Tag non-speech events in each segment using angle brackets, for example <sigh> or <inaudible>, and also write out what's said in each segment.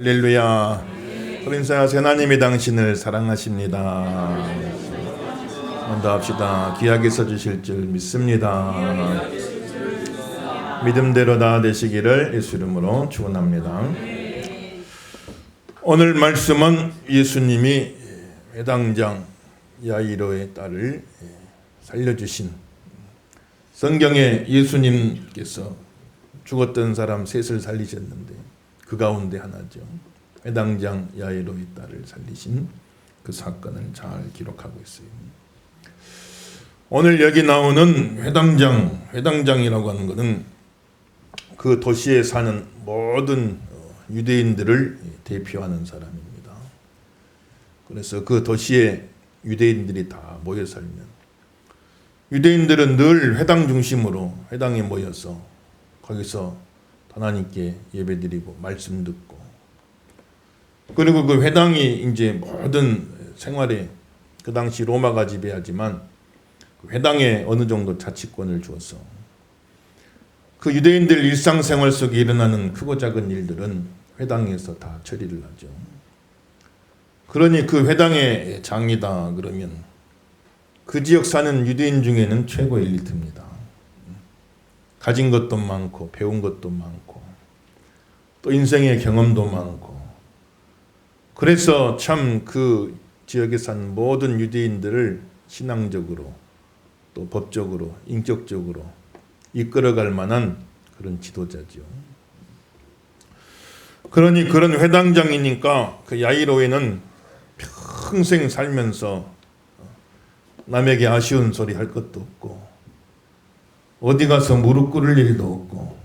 할렐루야. 그린사 하나님이 당신을 사랑하십니다. 먼저 합시다. 귀하게 써주실 줄 믿습니다. 믿음대로 다 되시기를 예수 이름으로 축원합니다. 오늘 말씀은 예수님이 회당장 야이로의 딸을 살려주신 성경에 예수님께서 죽었던 사람 셋을 살리셨는데 그 가운데 하나죠. 회당장 야이로의 딸을 살리신 그 사건을 잘 기록하고 있어요. 오늘 여기 나오는 회당장, 회당장이라고 하는 것은 그 도시에 사는 모든 어, 유대인들을 대표하는 사람입니다. 그래서 그 도시에 유대인들이 다 모여 살면 유대인들은 늘 회당 중심으로 회당에 모여서 거기서 하나님께 예배드리고 말씀 듣고 그리고 그 회당이 이제 모든 생활에 그 당시 로마가 지배하지만 그 회당에 어느 정도 자치권을 주어서 그 유대인들 일상생활 속에 일어나는 크고 작은 일들은 회당에서 다 처리를 하죠. 그러니 그 회당의 장이다 그러면 그 지역 사는 유대인 중에는 최고 엘리트입니다. 가진 것도 많고 배운 것도 많고 또 인생의 경험도 많고 그래서 참 그 지역에 산 모든 유대인들을 신앙적으로 또 법적으로 인격적으로 이끌어갈 만한 그런 지도자죠. 그러니 그런 회당장이니까 그 야이로에는 평생 살면서 남에게 아쉬운 소리 할 것도 없고 어디 가서 무릎 꿇을 일도 없고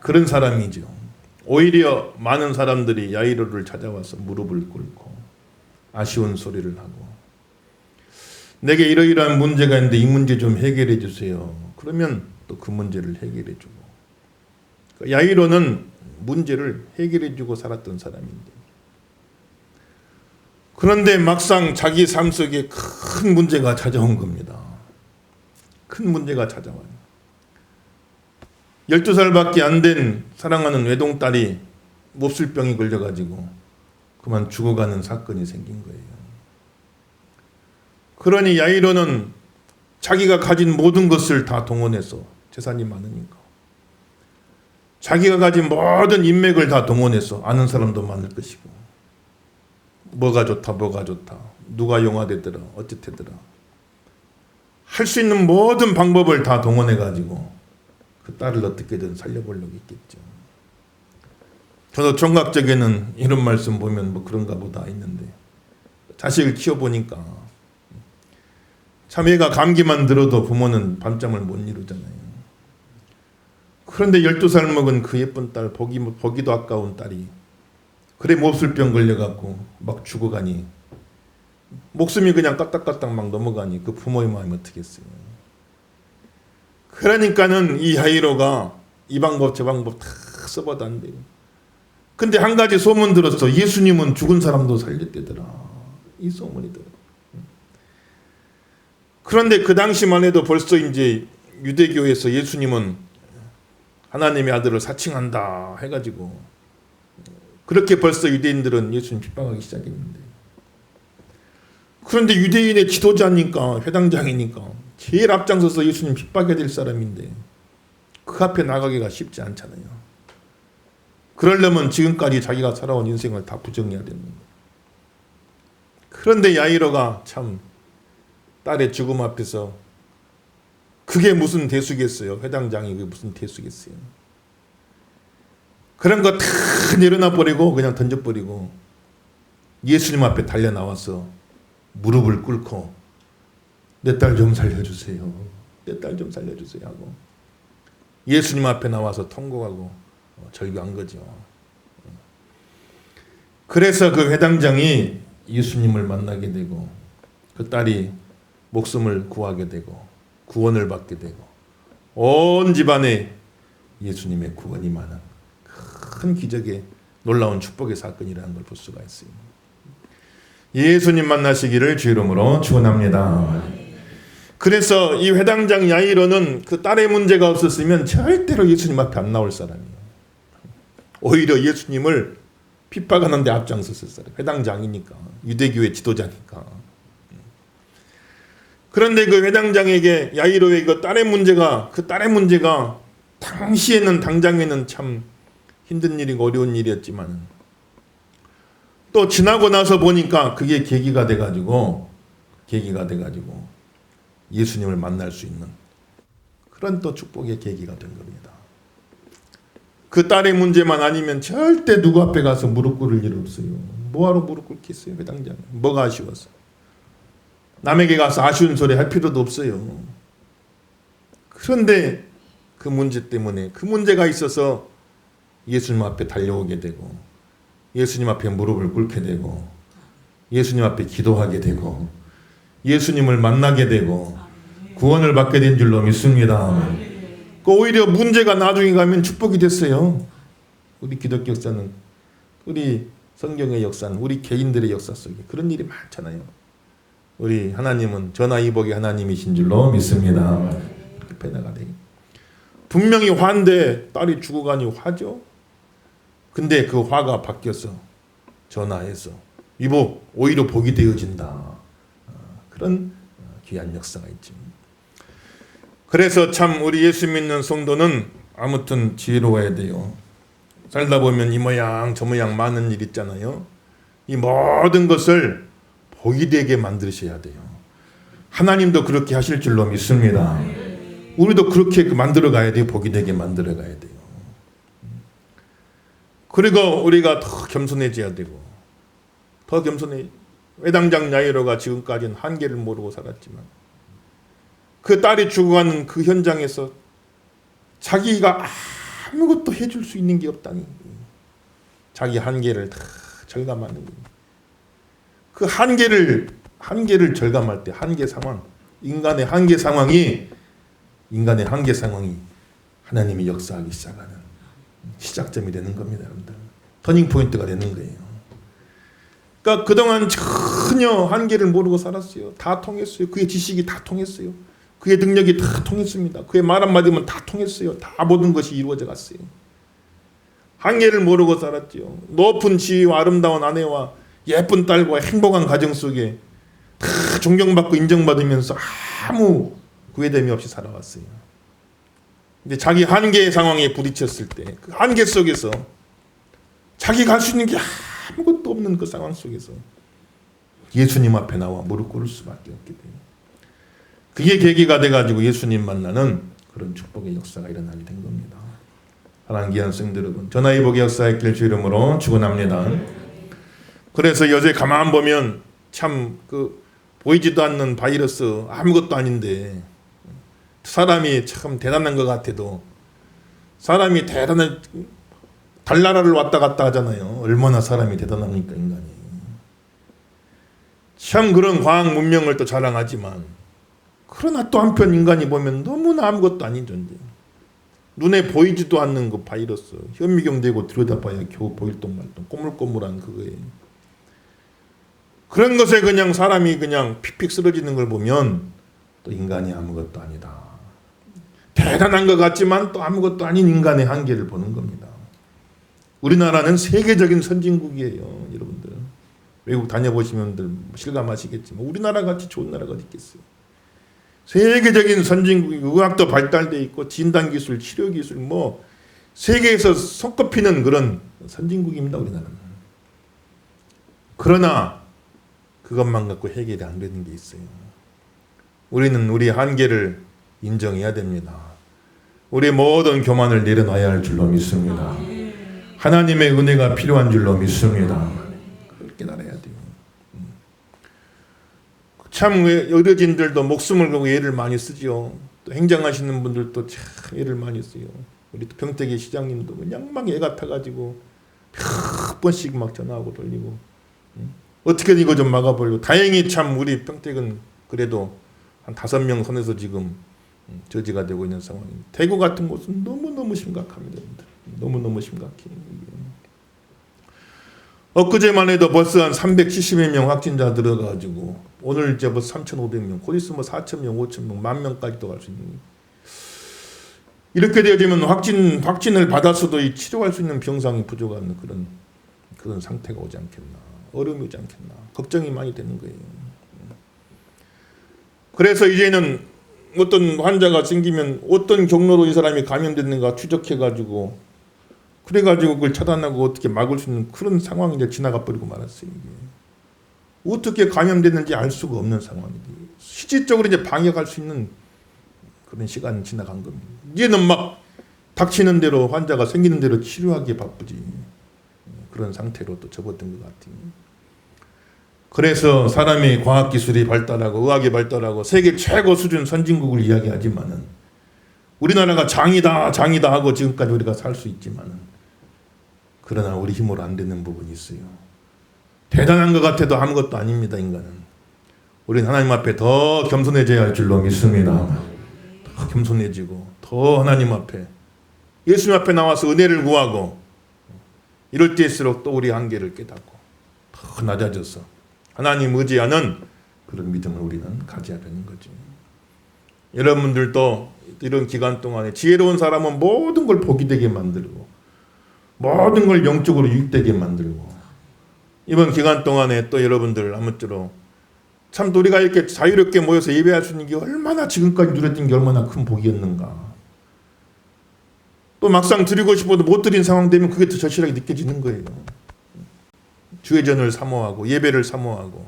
그런 사람이죠. 오히려 많은 사람들이 야이로를 찾아와서 무릎을 꿇고 아쉬운 소리를 하고 내게 이러이러한 문제가 있는데 이 문제 좀 해결해 주세요. 그러면 또 그 문제를 해결해 주고 그 야이로는 문제를 해결해 주고 살았던 사람인데 그런데 막상 자기 삶 속에 큰 문제가 찾아온 겁니다. 큰 문제가 찾아와요. 12살밖에 안 된 사랑하는 외동딸이 몹쓸병이 걸려가지고 그만 죽어가는 사건이 생긴 거예요. 그러니 야이로는 자기가 가진 모든 것을 다 동원해서 재산이 많으니까 자기가 가진 모든 인맥을 다 동원해서 아는 사람도 많을 것이고 뭐가 좋다 뭐가 좋다 누가 용화되더라 어쨌더라 할 수 있는 모든 방법을 다 동원해 가지고 그 딸을 어떻게든 살려보려고 했겠죠. 저도 총각적에는 이런 말씀 보면 뭐 그런가 보다 있는데 자식을 키워 보니까 참 애가 감기만 들어도 부모는 밤잠을 못 이루잖아요. 그런데 12살 먹은 그 예쁜 딸 보기, 보기도 아까운 딸이 그래 몹쓸병 걸려 갖고 막 죽어가니 목숨이 그냥 까딱까딱 막 넘어가니 그 부모의 마음이 어떻겠어요. 그러니까는 이 하이로가 이 방법 저 방법 다 써봐도 안 돼요. 근데 한 가지 소문 들었어. 예수님은 죽은 사람도 살렸대더라. 이 소문이 들어. 그런데 그 당시만 해도 벌써 이제 유대교에서 예수님은 하나님의 아들을 사칭한다 해가지고 그렇게 벌써 유대인들은 예수님 핍박하기 시작했는데 그런데 유대인의 지도자니까 회당장이니까 제일 앞장서서 예수님 핍박해야 될 사람인데 그 앞에 나가기가 쉽지 않잖아요. 그러려면 지금까지 자기가 살아온 인생을 다 부정해야 되는 거예요. 그런데 야이로가 참 딸의 죽음 앞에서 그게 무슨 대수겠어요. 회당장이 그게 무슨 대수겠어요. 그런 거 다 내려놔 버리고 그냥 던져 버리고 예수님 앞에 달려 나와서 무릎을 꿇고 내 딸 좀 살려주세요. 내 딸 좀 살려주세요 하고 예수님 앞에 나와서 통곡하고 어, 절규한 거죠. 그래서 그 회당장이 예수님을 만나게 되고 그 딸이 목숨을 구하게 되고 구원을 받게 되고 온 집안에 예수님의 구원이 많은 큰 기적의 놀라운 축복의 사건이라는 걸 볼 수가 있어요. 예수님 만나시기를 주 이름으로 축원합니다. 그래서 이 회당장 야이로는 그 딸의 문제가 없었으면 절대로 예수님 앞에 안 나올 사람이에요. 오히려 예수님을 핍박하는데 앞장섰어요. 회당장이니까 유대교의 지도자니까. 그런데 그 회당장에게 야이로의 그 딸의 문제가 그 딸의 문제가 당시에는 당장에는 참 힘든 일이고 어려운 일이었지만 또 지나고 나서 보니까 그게 계기가 돼가지고 계기가 돼가지고 예수님을 만날 수 있는 그런 또 축복의 계기가 된 겁니다. 그 딸의 문제만 아니면 절대 누구 앞에 가서 무릎 꿇을 일 없어요. 뭐하러 무릎 꿇겠어요, 회당장? 뭐가 아쉬웠어? 남에게 가서 아쉬운 소리 할 필요도 없어요. 그런데 그 문제 때문에 그 문제가 있어서 예수님 앞에 달려오게 되고 예수님 앞에 무릎을 꿇게 되고 예수님 앞에 기도하게 되고 예수님을 만나게 되고 구원을 받게 된 줄로 믿습니다. 그 오히려 문제가 나중에 가면 축복이 됐어요. 우리 기독교 역사는 우리 성경의 역사는 우리 개인들의 역사 속에 그런 일이 많잖아요. 우리 하나님은 전화이복의 하나님이신 줄로 믿습니다. 이렇게 변화가 되 분명히 화인데 딸이 죽어가니 화죠. 근데 그 화가 바뀌어서 전화해서 이보 오히려 복이 되어진다. 어, 그런 귀한 역사가 있지. 그래서 참 우리 예수 믿는 성도는 아무튼 지혜로워야 돼요. 살다 보면 이 모양 저 모양 많은 일 있잖아요. 이 모든 것을 복이 되게 만드셔야 돼요. 하나님도 그렇게 하실 줄로 믿습니다. 우리도 그렇게 만들어 가야 돼요. 복이 되게 만들어 가야 돼요. 그리고 우리가 더 겸손해져야 되고 더 겸손해 외당장 야이로가 지금까지는 한계를 모르고 살았지만 그 딸이 죽어가는 그 현장에서 자기가 아무것도 해줄 수 있는 게 없다니 자기 한계를 다 절감하는. 그 한계를 한계를 절감할 때 한계 상황 인간의 한계 상황이 인간의 한계 상황이 하나님이 역사하기 시작하는 시작점이 되는 겁니다, 여러분들. 터닝 포인트가 되는 거예요. 그러니까 그동안 전혀 한계를 모르고 살았어요. 다 통했어요. 그의 지식이 다 통했어요. 그의 능력이 다 통했습니다. 그의 말 한마디면 다 통했어요. 다 모든 것이 이루어져 갔어요. 한계를 모르고 살았죠. 높은 지위와 아름다운 아내와 예쁜 딸과 행복한 가정 속에 다 존경받고 인정받으면서 아무 구애됨이 없이 살아왔어요. 근데 자기 한계의 상황에 부딪혔을 때 그 한계 속에서 자기가 할 수 있는 게 아무것도 없는 그 상황 속에서 예수님 앞에 나와 무릎 꿇을 수밖에 없게 돼요. 그게 계기가 돼가지고 예수님 만나는 그런 축복의 역사가 일어나게 된 겁니다. 하나님 귀한 성들 여러분, 전화위복의 역사의 길주 이름으로 축원합니다. 그래서 여제 가만 보면 참 그 보이지도 않는 바이러스 아무것도 아닌데 사람이 참 대단한 것 같아도 사람이 대단한 달나라를 왔다 갔다 하잖아요. 얼마나 사람이 대단합니까 인간이. 참 그런 과학 문명을 또 자랑하지만 그러나 또 한편 인간이 보면 너무나 아무것도 아닌 존재. 눈에 보이지도 않는 그 바이러스 현미경 대고 들여다봐야 겨우 보일 동 말동 꼬물꼬물한 그거에 그런 것에 그냥 사람이 그냥 픽픽 쓰러지는 걸 보면 또 인간이 아무것도 아니다. 대단한 것 같지만 또 아무것도 아닌 인간의 한계를 보는 겁니다. 우리나라는 세계적인 선진국이에요, 여러분들. 외국 다녀보시면 실감하시겠지만 우리나라 같이 좋은 나라가 어디 있겠어요. 세계적인 선진국 의학도 발달돼 있고 진단 기술, 치료 기술 뭐 세계에서 손꼽히는 그런 선진국입니다, 우리나라는. 그러나 그것만 갖고 해결이 안 되는 게 있어요. 우리는 우리 한계를 인정해야 됩니다. 우리 모든 교만을 내려놔야 할 줄로 믿습니다. 하나님의 은혜가 필요한 줄로 믿습니다. 그걸 깨달아야 돼요. 음. 참 어르신들도 목숨을 걸고 예를 많이 쓰죠. 또 행정하시는 분들도 참 예를 많이 써요. 우리 또 평택의 시장님도 그냥 막 애가 타가지고 몇 번씩 막 전화하고 돌리고 음. 어떻게 이거 좀 막아보려고 다행히 참 우리 평택은 그래도 한 다섯 명 선에서 지금 음, 저지가 되고 있는 상황입니다. 대구 같은 곳은 너무너무 심각합니다. 너무너무 심각해. 엊그제만 해도 벌써 한 370여 명 확진자 들어가지고 오늘 이제 뭐 3,500명, 곧 있으면 4,000명, 5,000명, 만 명까지도 갈 수 있는 이렇게 되어지면 확진 확진을 받았어도 이 치료할 수 있는 병상이 부족한 그런 그런 상태가 오지 않겠나 어려움이 오지 않겠나 걱정이 많이 되는 거예요. 그래서 이제는 어떤 환자가 생기면 어떤 경로로 이 사람이 감염됐는가 추적해 가지고 그래 가지고 그걸 차단하고 어떻게 막을 수 있는 그런 상황이 이제 지나가 버리고 말았어요. 이게. 어떻게 감염됐는지 알 수가 없는 상황이지. 실질적으로 이제 방역할 수 있는 그런 시간이 지나간 겁니다. 이제는 막 닥치는 대로 환자가 생기는 대로 치료하기에 바쁘지. 그런 상태로 또 접어든 것 같아요. 그래서 사람이 과학기술이 발달하고 의학이 발달하고 세계 최고 수준 선진국을 이야기하지만은 우리나라가 장이다 장이다 하고 지금까지 우리가 살 수 있지만은 그러나 우리 힘으로 안 되는 부분이 있어요. 대단한 것 같아도 아무것도 아닙니다 인간은. 우리는 하나님 앞에 더 겸손해져야 할 줄로 믿습니다. 더 겸손해지고 더 하나님 앞에 예수님 앞에 나와서 은혜를 구하고 이럴 때일수록 또 우리 한계를 깨닫고 더 낮아져서 하나님 의지하는 그런 믿음을 우리는 가져야 되는 거죠. 여러분들도 이런 기간 동안에 지혜로운 사람은 모든 걸 복이 되게 만들고 모든 걸 영적으로 유익되게 만들고 이번 기간 동안에 또 여러분들 아무쪼록 참 우리가 이렇게 자유롭게 모여서 예배할 수 있는 게 얼마나 지금까지 누렸던 게 얼마나 큰 복이었는가. 또 막상 드리고 싶어도 못 드린 상황 되면 그게 더 절실하게 느껴지는 거예요. 주의전을 사모하고 예배를 사모하고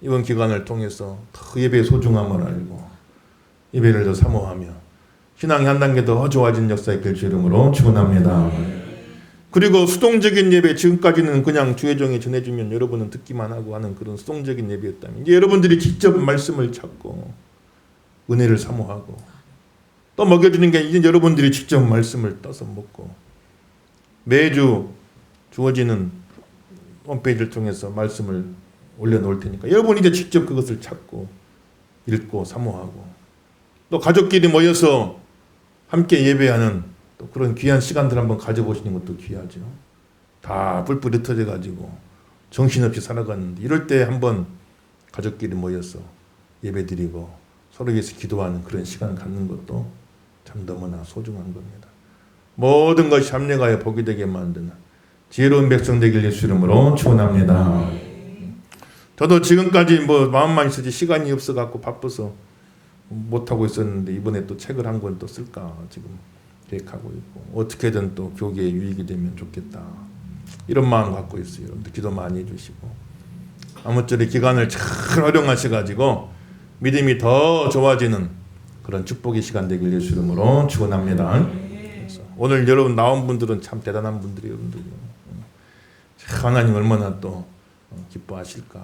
이번 기간을 통해서 더 예배의 소중함을 알고 예배를 더 사모하며 신앙이 한 단계 더 좋아진 역사 있길 주 이름으로 축원합니다. 그리고 수동적인 예배 지금까지는 그냥 주의종이 전해주면 여러분은 듣기만 하고 하는 그런 수동적인 예배였다면 이제 여러분들이 직접 말씀을 찾고 은혜를 사모하고 또 먹여주는 게 이제 여러분들이 직접 말씀을 떠서 먹고 매주 주어지는 홈페이지를 통해서 말씀을 올려놓을 테니까 여러분이 이제 직접 그것을 찾고 읽고 사모하고 또 가족끼리 모여서 함께 예배하는 또 그런 귀한 시간들 한번 가져보시는 것도 귀하죠. 다 뿔뿔이 흩어져 가지고 정신없이 살아갔는데 이럴 때 한번 가족끼리 모여서 예배드리고 서로 위해서 기도하는 그런 시간을 갖는 것도 참 너무나 소중한 겁니다. 모든 것이 합력하여 복이 되게 만드는 지혜로운 백성 되길 예수 이름으로 축원합니다. 저도 지금까지 뭐 마음만 있었지 시간이 없어 갖고 바빠서 못 하고 있었는데 이번에 또 책을 한 권 또 쓸까 지금 계획하고 있고 어떻게든 또 교계에 유익이 되면 좋겠다 이런 마음 갖고 있어요. 여러분들 기도 많이 해주시고 아무쪼록 기간을 잘 활용하셔 가지고 믿음이 더 좋아지는 그런 축복의 시간 되길 예수 이름으로 축원합니다. 오늘 여러분 나온 분들은 참 대단한 분들이 여러분들 하나님 얼마나 또 어, 기뻐하실까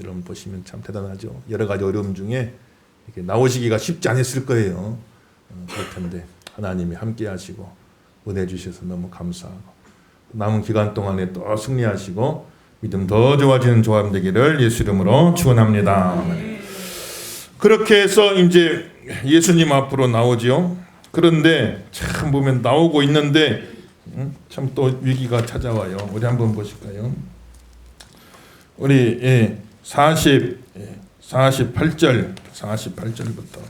여러분 보시면 참 대단하죠. 여러 가지 어려움 중에 이렇게 나오시기가 쉽지 않았을 거예요. 어, 그럴 텐데 하나님이 함께 하시고 은혜 주셔서 너무 감사하고 남은 기간 동안에 또 승리하시고 믿음 더 좋아지는 조합 되기를 예수 이름으로 축원합니다. 그렇게 해서 이제 예수님 앞으로 나오지요. 그런데 참 보면 나오고 있는데 참또 위기가 찾아와요. 우리 한번 보실까요? 우리 예, 40 48절 48절부터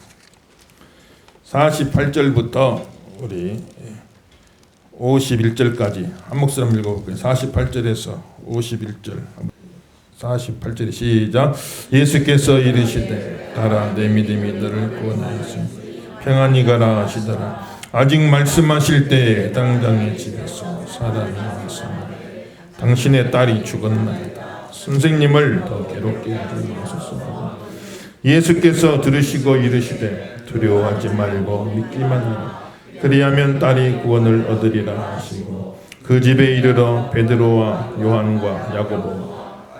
48절부터 우리 51절까지 한 목소리 읽어볼게요. 48절에서 51절 48절 시작 예수께서 이르시되 가라 내 믿음이 너를 구원하였으니 평안히 가라 하시더라 아직 말씀하실 때에 해당장의 집에서 사람이 왔습니다 당신의 딸이 죽었나이다 선생님을 더 괴롭게 하지 마소서 예수께서 들으시고 이르시되 두려워하지 말고 믿기만 하라 그리하면 딸이 구원을 얻으리라 하시고 그 집에 이르러 베드로와 요한과 야고보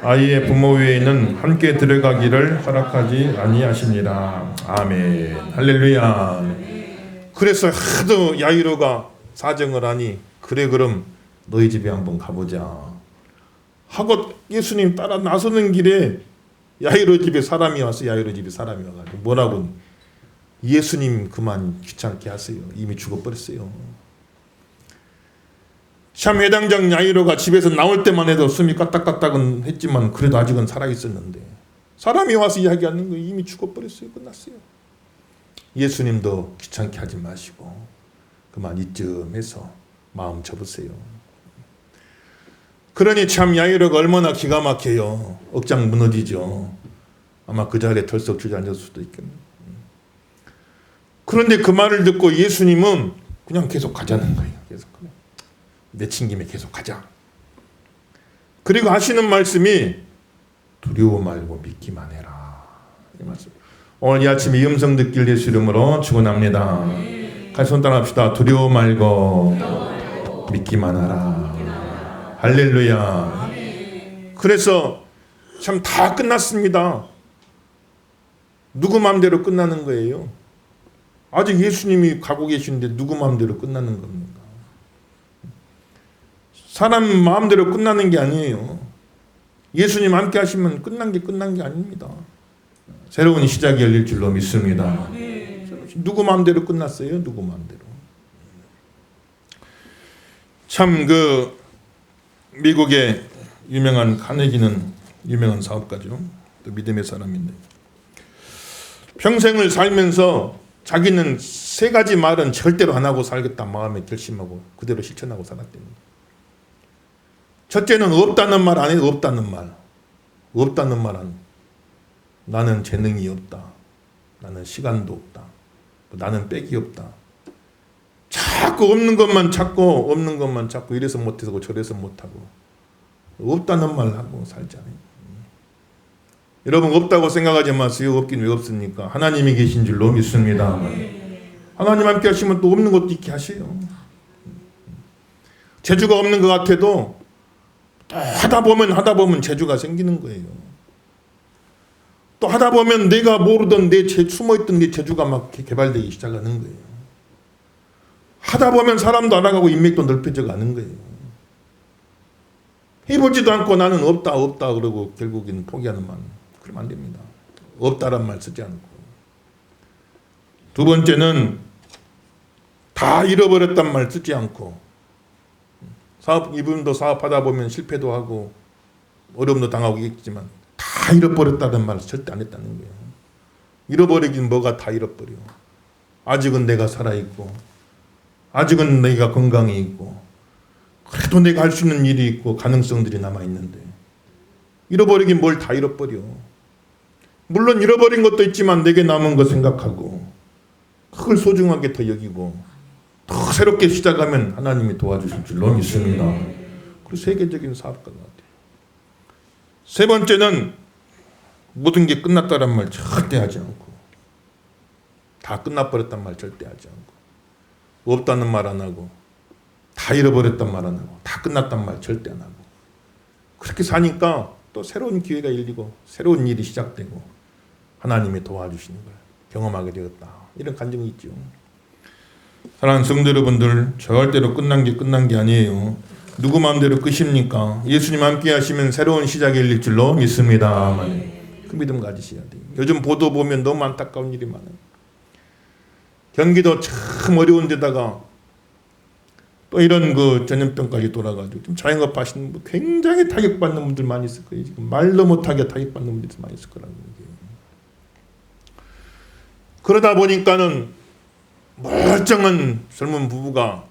아이의 부모 외에는 함께 들어가기를 허락하지 아니하시니라. 아멘. 할렐루야. 그래서 하도 야이로가 사정을 하니 그래 그럼 너희 집에 한번 가보자. 하고 예수님 따라 나서는 길에 야이로 집에 사람이 와서 야이로 집에 사람이 와가지고 뭐라고 예수님 그만 귀찮게 하세요. 이미 죽어버렸어요. 참 회당장 야이로가 집에서 나올 때만 해도 숨이 까딱까딱은 했지만 그래도 아직은 살아 있었는데 사람이 와서 이야기하는 거 이미 죽어버렸어요. 끝났어요. 예수님도 귀찮게 하지 마시고 그만 이쯤해서 마음 접으세요. 그러니 참 야이로가 얼마나 기가 막혀요. 억장 무너지죠. 아마 그 자리에 덜썩 주저앉을 수도 있겠네. 그런데 그 말을 듣고 예수님은 그냥 계속 가자는 거예요. 계속 내친 김에 계속 가자. 그리고 하시는 말씀이 두려워 말고 믿기만 해라. 이 말씀. 오늘 이 아침에 이 음성 듣길 예수 이름으로 축원합니다. 같이 손 따라합시다. 두려워 말고 믿기만 하라. 할렐루야. 그래서 참 다 끝났습니다. 누구 마음대로 끝나는 거예요? 아직 예수님이 가고 계시는데 누구 마음대로 끝나는 겁니까? 사람 마음대로 끝나는 게 아니에요. 예수님 함께 하시면 끝난 게 끝난 게 아닙니다. 새로운 시작이 열릴 줄로 믿습니다. 누구 마음대로 끝났어요? 누구 마음대로. 참 그 미국의 유명한 카네기는 유명한 사업가죠. 또 믿음의 사람인데 평생을 살면서 자기는 세 가지 말은 절대로 안 하고 살겠다 마음에 결심하고 그대로 실천하고 살았대요. 첫째는 없다는 말 안 해도 없다는 말. 없다는 말은 나는 재능이 없다. 나는 시간도 없다. 나는 빽이 없다. 자꾸 없는 것만 찾고 없는 것만 찾고 이래서 못해서 저래서 못하고 없다는 말 하고 살잖아요. 여러분 없다고 생각하지 마세요. 없긴 왜 없습니까? 하나님이 계신 줄로 믿습니다. 하나님 함께 하시면 또 없는 것도 있게 하세요. 재주가 없는 것 같아도 또 하다 보면 하다 보면 재주가 생기는 거예요. 또 하다 보면 내가 모르던 내 재, 숨어있던 내 재주가 막 개발되기 시작하는 거예요. 하다 보면 사람도 알아가고 인맥도 넓혀져 가는 거예요. 해보지도 않고 나는 없다 없다 그러고 결국에는 포기하는 말 그러면 안 됩니다. 없다란 말 쓰지 않고 두 번째는 다 잃어버렸단 말 쓰지 않고 사업 이분도 사업하다 보면 실패도 하고 어려움도 당하고 있지만 다 잃어버렸다는 말을 절대 안 했다는 거예요. 잃어버리긴 뭐가 다 잃어버려. 아직은 내가 살아 있고 아직은 내가 건강이 있고 그래도 내가 할 수 있는 일이 있고 가능성들이 남아 있는데 잃어버리긴 뭘 다 잃어버려. 물론 잃어버린 것도 있지만 내게 남은 거 생각하고 그걸 소중하게 더 여기고 더 새롭게 시작하면 하나님이 도와주실 줄로 믿습니다. 그리고 세계적인 사업가 같아요. 세 번째는 모든 게 끝났다란 말 절대 하지 않고 다 끝나버렸단 말 절대 하지 않고 없다는 말 안 하고 다 잃어버렸단 말 안 하고 다 끝났단 말 절대 안 하고 그렇게 사니까 또 새로운 기회가 열리고 새로운 일이 시작되고 하나님이 도와주시는 걸 경험하게 되었다. 이런 감정이 있죠. 사랑하는 성도 여러분들 절대로 끝난 게 끝난 게 아니에요. 누구 마음대로 끝입니까? 예수님 함께 하시면 새로운 시작이 열릴 줄로 믿습니다. 그 믿음 가지셔야 돼요. 요즘 보도 보면 너무 안타까운 일이 많아요. 경기도 참 어려운 데다가 또 이런 그 전염병까지 돌아가지고 지금 자영업 하시는 분 굉장히 타격받는 분들 많이 있을 거예요. 지금 말도 못하게 타격받는 분들이 많이 있을 거라는 얘기예요. 그러다 보니까는 멀쩡한 젊은 부부가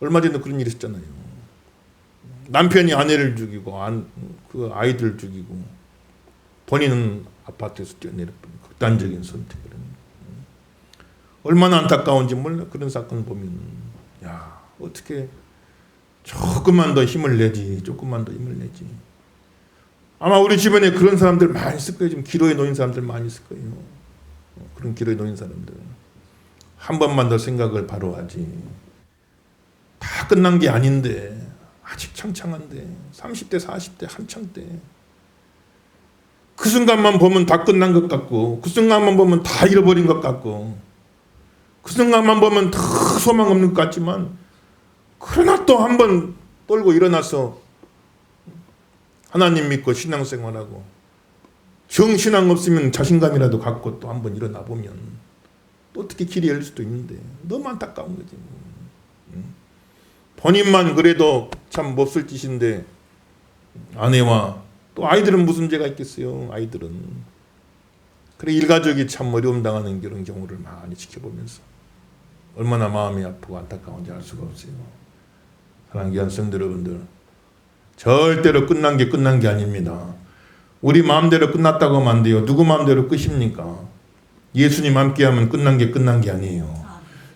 얼마 전에 그런 일이 있었잖아요. 남편이 아내를 죽이고 안, 그 아이들 죽이고 본인은 아파트에서 뛰어내렸던 극단적인 선택을 했는 얼마나 안타까운지 몰라. 그런 사건 보면 야 어떻게 조금만 더 힘을 내지 조금만 더 힘을 내지. 아마 우리 주변에 그런 사람들 많이 있을 거예요. 지금 기로에 놓인 사람들 많이 있을 거예요. 그런 기로에 놓인 사람들. 한 번만 더 생각을 바로 하지. 다 끝난 게 아닌데 아직 창창한데 30대 40대 한창 때 그 순간만 보면 다 끝난 것 같고 그 순간만 보면 다 잃어버린 것 같고 그 순간만 보면 다 소망 없는 것 같지만 그러나 또 한 번 떨고 일어나서 하나님 믿고 신앙생활하고 정신앙 없으면 자신감이라도 갖고 또 한 번 일어나 보면 또 어떻게 길이 열릴 수도 있는데 너무 안타까운 거지. 본인만 그래도 참 몹쓸 짓인데 아내와 또 아이들은 무슨 죄가 있겠어요. 아이들은 그래 일가족이 참 어려움 당하는 그런 경우를 많이 지켜보면서 얼마나 마음이 아프고 안타까운지 알 수가 없어요. 사랑하는 귀한 성도 여러분들, 절대로 끝난 게 끝난 게 아닙니다. 우리 마음대로 끝났다고 하면 안 돼요. 누구 마음대로 끝입니까? 예수님 함께하면 끝난 게 끝난 게 아니에요.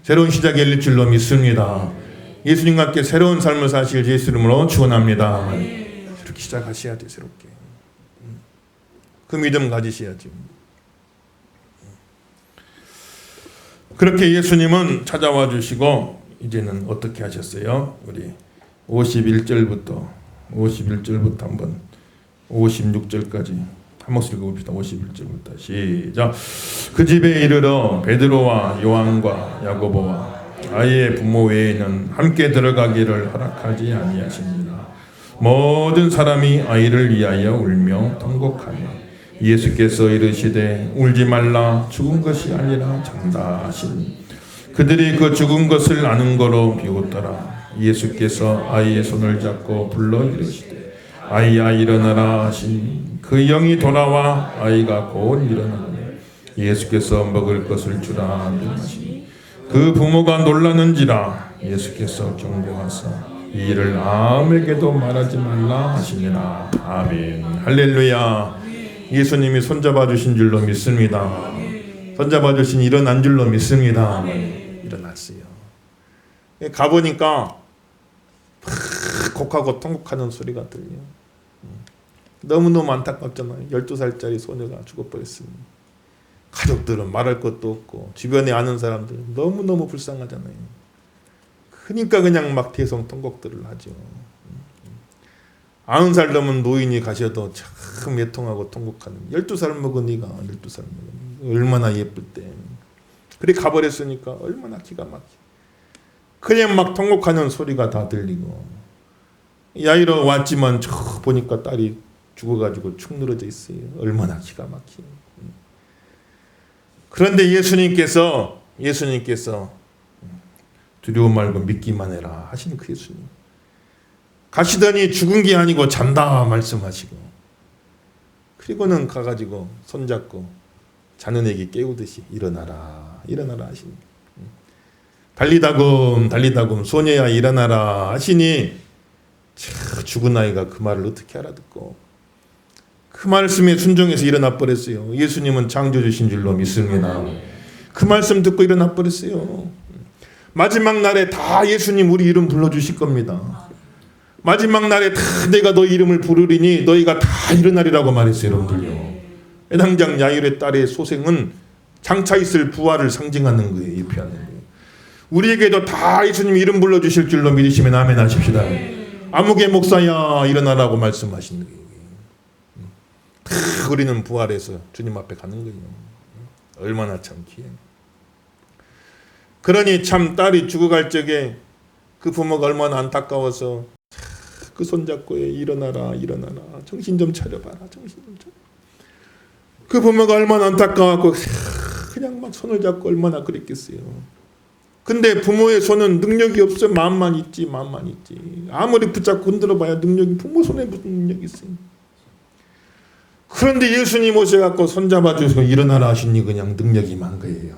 새로운 시작이 열릴 줄로 믿습니다. 예수님과 함께 새로운 삶을 사실 예수 이름으로 축원합니다. 이렇게 시작하셔야 돼 새롭게. 그 믿음 가지셔야죠. 그렇게 예수님은 찾아와 주시고 이제는 어떻게 하셨어요? 우리 51절부터 51절부터 한번 56절까지 한 목소리 읽어봅시다. 51절부터 시작. 그 집에 이르러 베드로와 요한과 야고보와 아이의 부모 외에는 함께 들어가기를 허락하지 아니하십니다. 모든 사람이 아이를 위하여 울며 통곡하며 예수께서 이르시되 울지 말라. 죽은 것이 아니라 하시니 그들이 그 죽은 것을 아는 거로 비웃더라. 예수께서 아이의 손을 잡고 불러 이르시되 아이야 일어나라 하시니 그 영이 돌아와 아이가 곧 일어나니 예수께서 먹을 것을 주라 하시니 그 부모가 놀라는지라 예수께서 경고하사 이 일을 아무에게도 말하지 말라 하시니라 아멘. 할렐루야 예수님이 손잡아 주신 줄로 믿습니다. 손잡아 주신 일어난 줄로 믿습니다. 일어났어요. 가보니까 곡하고 통곡하는 소리가 들려. 너무너무 안타깝잖아요. 12살짜리 소녀가 죽어버렸습니다. 가족들은 말할 것도 없고 주변에 아는 사람들 너무너무 불쌍하잖아요. 그러니까 그냥 막 대성 통곡들을 하죠. 아흔 살 넘은 노인이 가셔도 참 애통하고 통곡하는 12살 먹은 네가 12살 먹은 얼마나 예쁠 때. 그래 가버렸으니까 얼마나 기가 막혀. 그냥 막 통곡하는 소리가 다 들리고. 야이로 왔지만 저 보니까 딸이 죽어가지고 축 늘어져 있어요. 얼마나 기가 막혀 그런데 예수님께서 예수님께서 두려워 말고 믿기만 해라 하시는 그 예수님 가시더니 죽은 게 아니고 잔다 말씀하시고 그리고는 가가지고 손잡고 자는 애기 깨우듯이 일어나라 일어나라 하시니 달리다금 달리다금 소녀야 일어나라 하시니 죽은 아이가 그 말을 어떻게 알아듣고 그 말씀에 순종해서 일어나 버렸어요. 예수님은 창조주신 줄로 믿습니다. 그 말씀 듣고 일어나 버렸어요. 마지막 날에 다 예수님 우리 이름 불러주실 겁니다. 마지막 날에 다 내가 너 이름을 부르리니 너희가 다 일어나리라고 말했어요, 여러분들요. 해당장 야일의 딸의 소생은 장차 있을 부활을 상징하는 거예요, 예표하는 거예요. 우리에게도 다 예수님 이름 불러주실 줄로 믿으시면 아멘 하십시다. 아무개 목사야 일어나라고 말씀하시는 거예요. 다 우리는 부활해서 주님 앞에 가는 거예요. 얼마나 참 귀해. 그러니 참 딸이 죽어갈 적에 그 부모가 얼마나 안타까워서 그 손잡고 일어나라 일어나라 정신 좀 차려봐라 정신 좀 차려. 그 부모가 얼마나 안타까워갖고 그냥 막 손을 잡고 얼마나 그랬겠어요. 근데 부모의 손은 능력이 없어 마음만 있지 마음만 있지 아무리 붙잡고 흔들어봐야 능력이 부모 손에 무슨 능력이 있어요. 그런데 예수님 오셔갖고 손잡아 주시고 일어나라 하시니 그냥 능력이 만 거예요.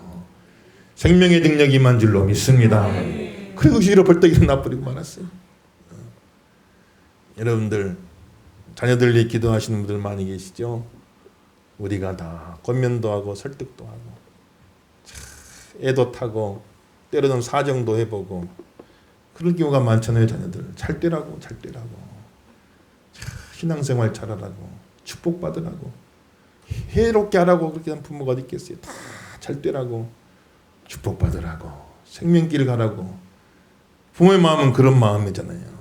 생명의 능력이 만 줄로 믿습니다. 그리고 벌떡 일어나 버리고 말았어요. 여러분들 자녀들이 기도하시는 분들 많이 계시죠? 우리가 다 권면도 하고 설득도 하고 애도 타고 때로는 사정도 해보고 그런 경우가 많잖아요 자녀들. 잘 되라고 잘 되라고. 신앙생활 잘하라고 축복받으라고. 해롭게 하라고 그렇게 한 부모가 어디 있겠어요? 다 잘 되라고. 축복받으라고. 생명길 가라고. 부모의 마음은 그런 마음이잖아요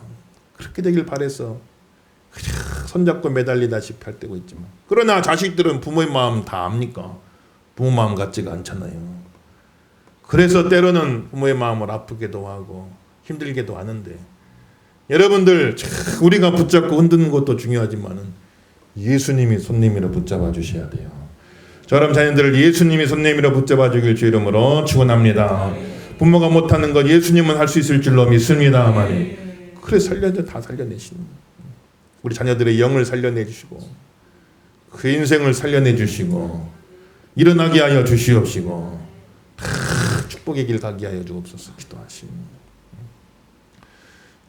그렇게 되길 바래서 손잡고 매달리다시피 할 때고 있지만 그러나 자식들은 부모의 마음 다 압니까? 부모 마음 같지가 않잖아요. 그래서 때로는 부모의 마음을 아프게도 하고 힘들게도 하는데 여러분들 우리가 붙잡고 흔드는 것도 중요하지만은 예수님이 손님이라 붙잡아 주셔야 돼요. 저럼 자녀들을 예수님이 손님이라 붙잡아 주길 주 이름으로 축원합니다. 부모가 못하는 것 예수님은 할 수 있을 줄로 믿습니다만 그래 살려내 다 살려내시는 우리 자녀들의 영을 살려내 주시고 그 인생을 살려내 주시고 일어나게 하여 주시옵시고 축복의 길 가게 하여 주옵소서 기도하시고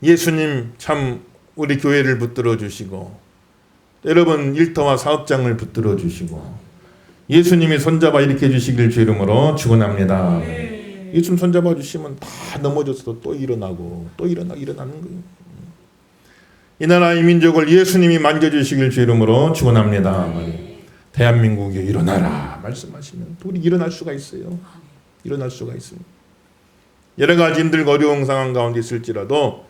예수님 참 우리 교회를 붙들어 주시고 여러분 일터와 사업장을 붙들어 주시고 예수님이 손잡아 일으켜 주시길 주 이름으로 축원합니다. 예수님 손잡아 주시면 다 넘어져서 또 일어나고 또 일어나 일어나는 거예요. 이 나라의 민족을 예수님이 만져 주시길 주 이름으로 축원합니다. 대한민국이 일어나라 말씀하시면 또 우리 일어날 수가 있어요. 일어날 수가 있습니다. 여러 가지 힘들고 어려운 상황 가운데 있을지라도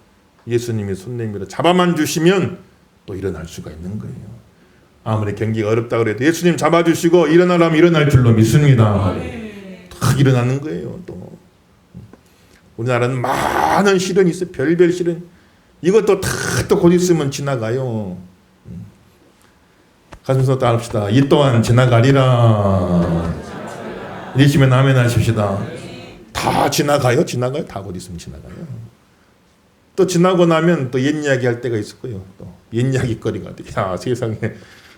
예수님이 손 내밀어 잡아만 주시면 또 일어날 수가 있는 거예요. 아무리 경기가 어렵다 그래도 예수님 잡아주시고 일어나라면 일어날 줄로 믿습니다. 탁 일어나는 거예요. 또 우리나라는 많은 시련이 있어 별별 시련. 이것도 탁또곧 있으면 지나가요. 가슴서 따릅시다. 이 또한 지나가리라. 이러시면 아멘 하십시다. 다 지나가요. 지나가요. 다 곧 있으면 지나가요. 또 지나고 나면 또 옛 이야기 할 때가 있을 거예요. 또 옛 이야기 거리가 돼. 야 세상에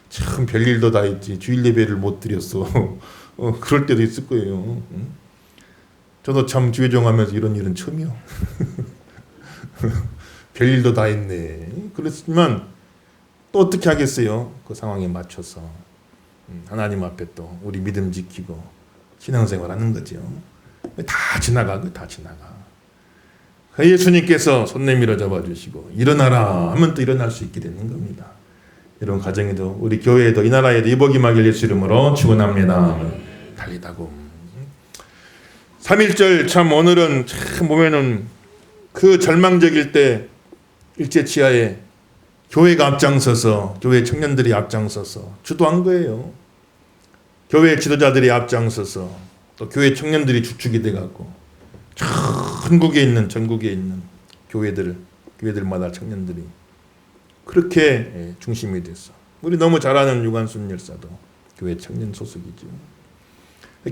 참 별일도 다 있지. 주일 예배를 못 드렸어. <laughs> 어, 그럴 때도 있을 거예요. 응? 저도 참 주의종하면서 이런 일은 처음이요. <laughs> 별일도 다 있네. 그렇지만 또 어떻게 하겠어요? 그 상황에 맞춰서 음, 하나님 앞에 또 우리 믿음 지키고 신앙생활 하는 거죠. 다 지나가고 다 지나가. 그 예수님께서 손 내밀어 잡아주시고 일어나라 하면 또 일어날 수 있게 되는 겁니다. 이런 가정에도 우리 교회에도 이 나라에도 이복이 마길 예수 이름으로 축원합니다. 달리다고. 3.1절 참 오늘은 참 보면은 그 절망적일 때 일제 치하에 교회가 앞장서서 교회 청년들이 앞장서서 주도한 거예요. 교회 지도자들이 앞장서서 또 교회 청년들이 주축이 돼 갖고 전국에 있는 전국에 있는 교회들 교회들마다 청년들이 그렇게 예, 중심이 됐어. 우리 너무 잘 아는 유관순 열사도 교회 청년 소속이죠.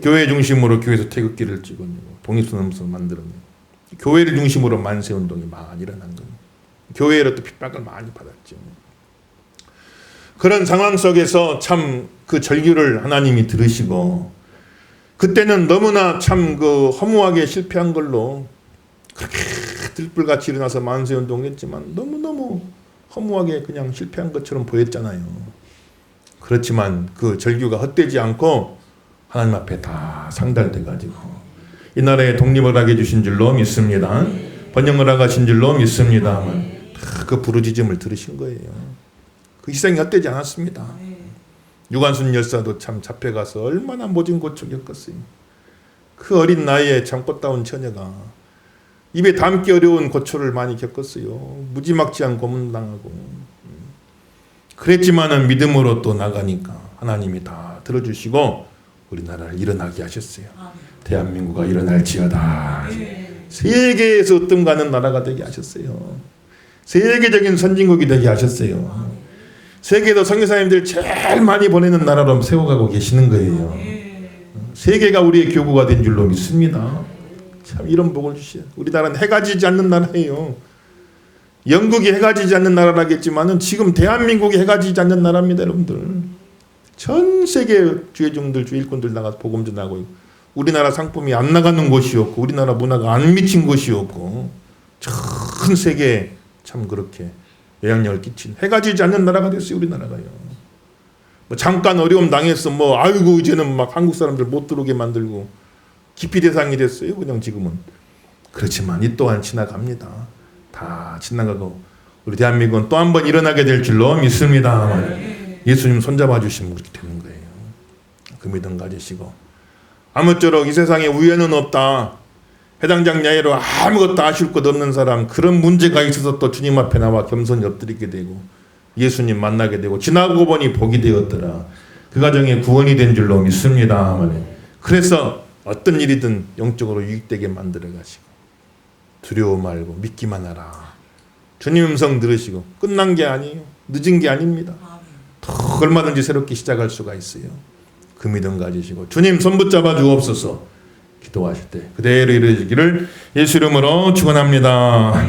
교회 중심으로 교회에서 태극기를 찍어내고 독립선언서 만들어내고 교회를 중심으로 만세 운동이 많이 일어난 겁니다. 교회로부터 핍박을 많이 받았죠. 그런 상황 속에서 참 그 절규를 하나님이 들으시고 그때는 너무나 참 그 허무하게 실패한 걸로 그렇게 들불같이 일어나서 만세 운동 했지만 너무너무 허무하게 그냥 실패한 것처럼 보였잖아요. 그렇지만 그 절규가 헛되지 않고 하나님 앞에 다 상달돼 가지고 이 나라에 독립을 하게 주신 줄로 믿습니다. 번영을 하신 줄로 믿습니다만 그 부르짖음을 들으신 거예요. 그 희생이 헛되지 않았습니다. 유관순 열사도 참 잡혀가서 얼마나 모진 고충 겪었어요. 그 어린 나이에 참 꽃다운 처녀가 입에 담기 어려운 고초를 많이 겪었어요. 무지막지한 고문당하고. 그랬지만은 믿음으로 또 나가니까 하나님이 다 들어주시고 우리나라를 일어나게 하셨어요. 대한민국가 일어날지어다. 세계에서 뜸가는 나라가 되게 하셨어요. 세계적인 선진국이 되게 하셨어요. 세계도 선교사님들 제일 많이 보내는 나라로 세워가고 계시는 거예요. 세계가 우리의 교구가 된 줄로 믿습니다. 참 이런 복을 주시요. 우리나라는 해가 지지 않는 나라예요. 영국이 해가 지지 않는 나라라겠지만은 지금 대한민국이 해가 지지 않는 나라입니다, 여러분들. 전 세계 주의종들, 주일꾼들 나가서 복음 전하고 우리나라 상품이 안 나가는 곳이었고 우리나라 문화가 안 미친 곳이었고 전 세계 참 그렇게 영향력을 끼친 해가 지지 않는 나라가 됐어요 우리나라가요. 뭐 잠깐 어려움 당했어 뭐 아이고 이제는 막 한국 사람들 못 들어오게 만들고 기피 대상이 됐어요 그냥 지금은 그렇지만 이 또한 지나갑니다. 다 지나가고 우리 대한민국은 또 한 번 일어나게 될 줄로 믿습니다. 예수님 손잡아 주시면 그렇게 되는 거예요. 그 믿음 가지시고 아무쪼록 이 세상에 우연은 없다. 해당장 야외로 아무것도 아쉬울 것 없는 사람 그런 문제가 있어서 또 주님 앞에 나와 겸손히 엎드리게 되고 예수님 만나게 되고 지나고 보니 복이 되었더라. 그 가정에 구원이 된 줄로 믿습니다. 그래서 어떤 일이든 영적으로 유익되게 만들어 가시고 두려워 말고 믿기만 하라. 주님 음성 들으시고 끝난 게 아니에요. 늦은 게 아닙니다. 더 얼마든지 새롭게 시작할 수가 있어요. 그 믿음 가지시고 주님 손 붙잡아 주옵소서. 기도하실 때 그대로 이루어지기를 예수 이름으로 축원합니다.